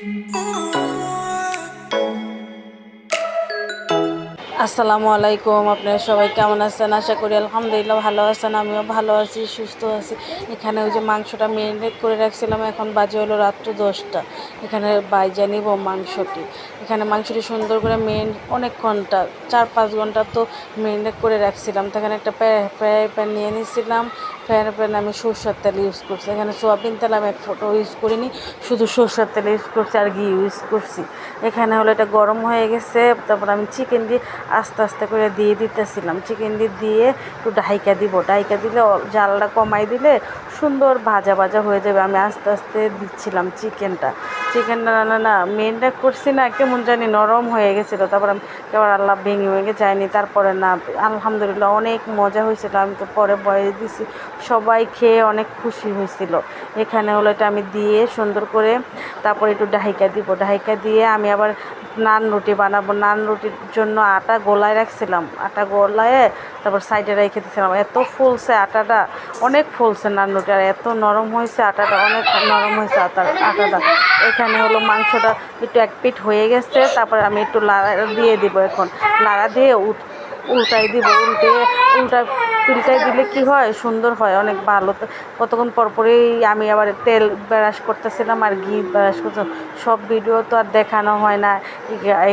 Oh. আসসালামু আলাইকুম, আপনারা সবাই কেমন আছেন? আশা করি আলহামদুলিল্লাহ ভালো আছেন, আমিও ভালো আছি, সুস্থ আছি। এখানে ওই যে মাংসটা মেরিনেট করে রাখছিলাম, এখন বাজে হলো রাত্র দশটা। এখানে বাইজা নিব মাংসটি। এখানে মাংসটি সুন্দর করে মেন অনেক ঘণ্টা, চার পাঁচ ঘণ্টা তো মেরিনেট করে রাখছিলাম। এখানে একটা ফ্রাই প্যান নিয়ে নিয়েছিলাম। ফ্রাই প্যান আমি সরষের তেল ইউজ করছি। এখানে সোয়াবিন তেল আমি এক ফোটো ইউজ করিনি, শুধু সরষের তেল ইউজ করছি আর ঘি ইউজ করছি। এখানে হলো এটা গরম হয়ে গেছে, তারপর আমি চিকেন দিয়ে আস্তে আস্তে করে দিয়ে দিতেছিলাম। চিকেন দিয়ে দিয়ে একটু ঢাইকা দিব। ঢাইকা দিলে জালটা কমাই দিলে সুন্দর ভাজা ভাজা হয়ে যাবে। আমি আস্তে আস্তে দিচ্ছিলাম চিকেনটা চিকেনটা না না না মেনটা করছি না, কেমন জানি নরম হয়ে গেছিল। তারপর আমি কেবল আল্লাহ ভেঙে ভেঙে যায়নি। তারপরে না, আলহামদুলিল্লাহ অনেক মজা হয়েছিল। আমি তো পরে বয়ে দিছি। সবাই খেয়ে অনেক খুশি হয়েছিল। এখানে হলো এটা আমি দিয়ে সুন্দর করে তারপর একটু ডাহিকা দিব। ডাহিকা দিয়ে আমি আবার নান রুটি বানাবো। নান রুটির জন্য আটা গোলায় রাখছিলাম। আটা গোলায় তারপর সাইডে রেখে দিয়েছিলাম এত ফুলছে আটাটা। অনেক ফুলছে নান রুটি। আর এত নরম হয়েছে আটাটা। অনেক নরম হয়েছে আটা আটাটা। এখানে হলো মাংসটা একটু এক পিট হয়ে গেছে, তারপর আমি একটু লাড়া দিয়ে দিব এখন। লাড়া দিয়ে উল্টাই দিব, উল্টে উল্টা উল্টাই দিলে কি হয়? সুন্দর হয়, অনেক ভালো। তো কতক্ষণ পর পরেই আমি আবার তেল ব্রাশ করতেছিলাম আর ঘি ব্রাশ করছিলাম সব ভিডিও তো আর দেখানো হয় না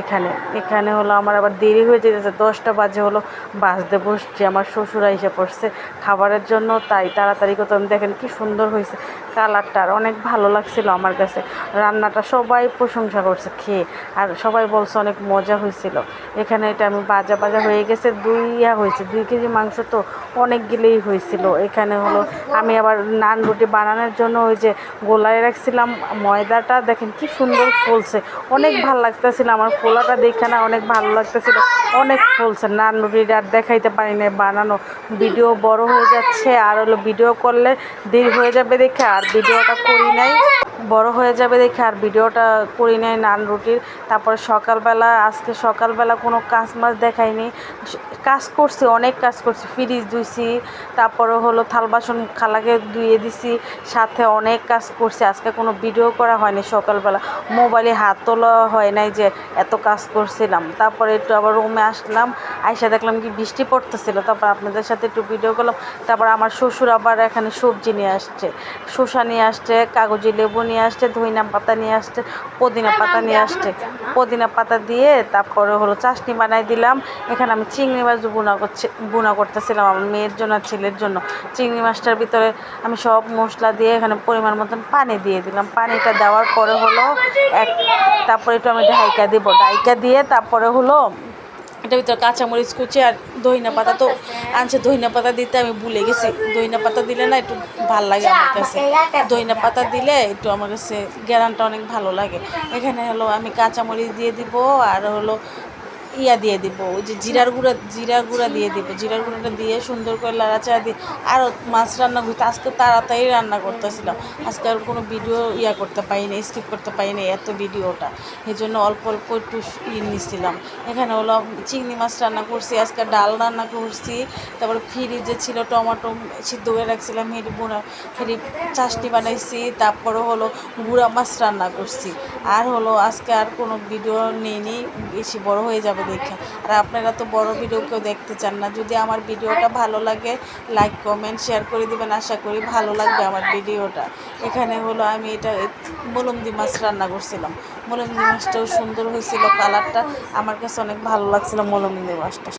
এখানে। এখানে হলো আমার আবার দেরি হয়ে যেতেছে। দশটা বাজে হলো, বাজতে বসছি। আমার শ্বশুরা এসে পড়ছে খাবারের জন্য, তাই তাড়াতাড়ি করতাম দেখেন কি সুন্দর হয়েছে কালারটা আর অনেক ভালো লাগছিল আমার কাছে। রান্নাটা সবাই প্রশংসা করছে, খেয়ে। আর সবাই বলছে অনেক মজা হয়েছিল। এখানে এটা আমি বাজা বাজা হয়ে গেছে, দুই ইয়া হয়েছে, দুই কেজি মাংস তো অনেকগুলোই হয়েছিল। এখানে হলো আমি আবার নান রুটি বানানোর জন্য ওই যে গোলায় রাখছিলাম ময়দাটা। দেখেন কি সুন্দর ফুলছে। অনেক ভালো লাগতেছিল আমার ফোলাটা দেখে না, অনেক ভালো লাগতেছিল। অনেক ফুলছে। নান রুটিটা আর দেখাইতে পারি না বানানো ভিডিও বড় হয়ে যাচ্ছে। আর হলো ভিডিও করলে দেরি হয়ে যাবে দেখে, আর ভিডিওটা করি নাই। বড় হয়ে যাবে দেখে আর ভিডিওটা করি নাই নান রুটির। তারপরে সকালবেলা, আজকে সকালবেলা কোনো কাজ মাছ দেখাইনি। কাজ করছি, অনেক কাজ করছি। ফ্রিজ ধুইছি, তারপরে হলো থাল বাসন খালাকে ধুয়ে দিছি, সাথে অনেক কাজ করছি। আজকে কোনো ভিডিও করা হয়নি সকালবেলা। মোবাইলে হাত তোলা হয় নাই যে এত কাজ করছিলাম। তারপরে একটু আবার রুমে আসলাম, আইসা দেখলাম কি বৃষ্টি পড়তেছিল। তারপর আপনাদের সাথে একটু ভিডিও করলাম। তারপর আমার শ্বশুর আবার এখানে সবজি নিয়ে আসছে। শসা নিয়ে আসছে, কাগজি লেবু নিয়ে আসছে ধইনা পাতা নিয়ে আসছে পুদিনা পাতা নিয়ে আসছে। পুদিনা পাতা দিয়ে তারপরে হলো চাশনি বানাই দিলাম। এখানে আমি চিংড়ি মাছ বুনা করছি বুনা করতেছিলাম আমার মেয়ের জন্য আর ছেলের জন্য। চিংড়ি মাছটার ভিতরে আমি সব মশলা দিয়ে এখানে পরিমাণ মতন পানি দিয়ে দিলাম। পানিটা দেওয়ার পরে হলো এক তারপরে একটু আমি ডাইকা দিব। ডাইকা দিয়ে তারপরে হলো এটার ভিতরে কাঁচামরিচ কুচি আর দইনা পাতা। তো আনছে দহিনা পাতা দিতে আমি ভুলে গেছি। দহিনা পাতা দিলে না একটু ভালো লাগে আমার কাছে। দহিনা পাতা দিলে একটু আমার কাছে গ্যারানটা অনেক ভালো লাগে। এখানে হলো আমি কাঁচামরিচ দিয়ে দিব আর হলো ইয়া দিয়ে দিব, ওই যে জিরার গুঁড়া, জিরা গুঁড়া দিয়ে দিব। জিরার গুঁড়াটা দিয়ে সুন্দর করে লাড়াচাড়া দিয়ে, আর মাছ রান্না করতে, আজকে তাড়াতাড়ি রান্না করতেছিলাম। আজকে আর কোনো ভিডিও ইয়া করতে পারি পারিনি স্কিপ করতে পারি পারিনি এত ভিডিওটা এই জন্য অল্প অল্প একটু ই নিছিলাম। এখানে হলো চিংড়ি মাছ রান্না করছি, আজকে ডাল রান্না করছি। তারপরে ফ্রিজে ছিল টমেটো সিদ্ধ করে রাখছিলাম হেরি বুড়া হেরি চাশনি বানাইছি। তারপরে হলো গুঁড়া মাছ রান্না করছি। আর হলো আজকে আর কোনো ভিডিও নিইনি বেশি বড় হয়ে যাবে দেখে। আর আপনারা তো বড় ভিডিও কেউ দেখতে চান না। যদি আমার ভিডিওটা ভালো লাগে লাইক কমেন্ট শেয়ার করে দিবেন। আশা করি ভালো লাগবে আমার ভিডিওটা। এখানে হলো আমি এটা মলমদি মাছ রান্না করছিলাম। মলমদি মাছটাও সুন্দর হয়েছিল কালারটা আমার কাছে অনেক ভালো লাগছিল মলমদি মাছটা।